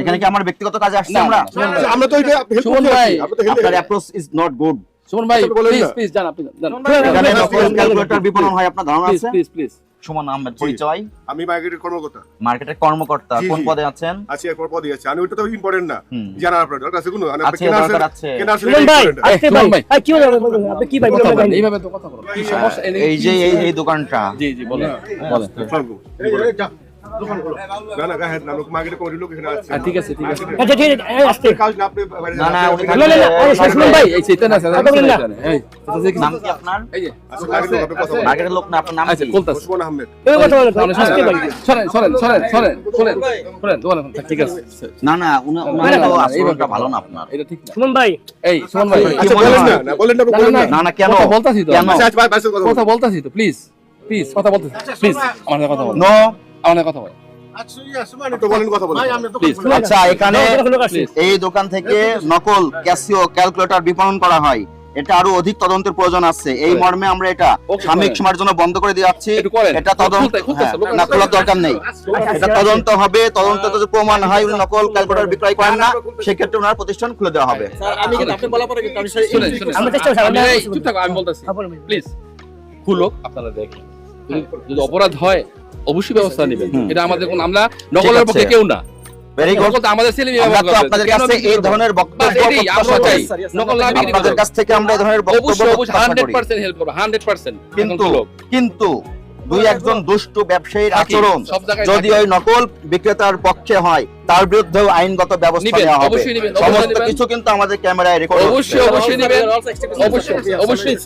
এখানে কি আমার ব্যক্তিগত কাজে আসছি আমরা। আমরা তো এটা সুমন ভাই, আমরা তো help আপনার approach is not good Suman ভাই প্লিজ প্লিজ যান আপনি যান এখানে ক্যালকুলেটর বিপণন হয় আপনার ধারণা আছে? প্লিজ প্লিজ সুমন আহমেদ পরিচয়। আমি মার্কেটের কর্মকর্তা। মার্কেটের কর্মকর্তা কোন পদে আছেন? আছি একবার পদে আছে। আমি ওইটা তো ইম্পর্টেন্ট না। জানার আপনার দরকার আছে কোনো? মানে আপনি আছে, দরকার আছে। আছে। সুমন ভাই আসতে ভাই ভাই। কি বলেন আপনি কি ভাই কথা বলেন বলেন এইভাবে তো কথা বলো এই- যে এই দোকানটা। জি জি বলেন। বলেন। চলবো। না না গায়ে না লোক মার্কেটে কমিটির লোক এখানে আছে। ঠিক আছে ঠিক আছে। আচ্ছা ঠিক আছে আসতে। কাজ না আপনি বাইরে না না না, না, না, আরে থাকলে- সুমন ভাই। এই চেতন আছে কথা বলেন না। এই। নাম কি আপনার? এই যে আচ্ছা, মার্কেটের লোক, কথা মার্কেটের লোক না আপনার নাম কি? বলতাছি ওসমান আহমেদ। এই কথা বলেন আসতে ভাই শোনেন শোনেন শোনেন শোনেন শোনেন শোনেন দোকান ঠিক আছে। না না উনি না, তো না, ভালো না আপনার। এটা ঠিক না। সুমন ভাই। এই সুমন ভাই আচ্ছা বলেন না না বলেন না না, বলেন না, না না। না কেন? কথা বলতাছি তো। কেন? আচ্ছা আচ্ছা ভাই কথা কথা বলতাছি তো প্লিজ প্লিজ কথা বলতেছি। প্লিজ আমার কথা বল নো সাথে কথা বল তো বলেন কথা বলেন। প্লিজ আচ্ছা এখানে প্লিজ এই দোকান থেকে নকল ক্যাসিও ক্যালকুলেটর বিপণন করা হয়। এটা আরও অধিক তদন্তের প্রয়োজন আছে। এই মর্মে আমরা এটা সাময়িক সময়ের জন্য বন্ধ করে দিয়ে যাচ্ছি। এটা তদন্ত হ্যাঁ, না খোলার দরকার নেই। এটা তদন্ত হবে। তদন্ত যদি প্রমাণ হয় উনি নকল ক্যালকুলেটর বিক্রয় করেন না সেক্ষেত্রে ওনার প্রতিষ্ঠান খুলে দেওয়া হবে। আমি বলতেছি। হ্যাঁ, বলেন। ভাই। প্লিজ খুলো আপনারা দেখেন। যদি অপরাধ হয় অবশ্যই ব্যবস্থা নেবেন। এটা আমাদের কোন আমরা নকলের পক্ষে কেউ না। ভেরি গুড নকল তো আমাদের ছেলে মেয়ে আমরা ব্যবহার তো করবে। আপনাদের কাছে এই ধরনের বক্তব্য আমরা চাই। নকল আপনাদের কাছ থেকে আমরা এই ধরনের বক্তব্য অবশ্যই অবশ্যই প্রত্যাশা হান্ড্রেড করি পার্সেন্ট হেল্প করব হান্ড্রেড পার্সেন্ট। কিন্তু কিন্তু দুই একজন দুষ্টু ব্যবসায়ীর আচরণ যদি ওই নকল বিক্রেতার পক্ষে হয় তার বিরুদ্ধেও আইনগত ব্যবস্থা নেওয়া হবে। অবশ্যই নিবেন, অবশ্যই সমস্ত কিছু কিন্তু আমাদের ক্যামেরায় রেকর্ড অবশ্যই অবশ্যই অবশ্যই অবশ্যই।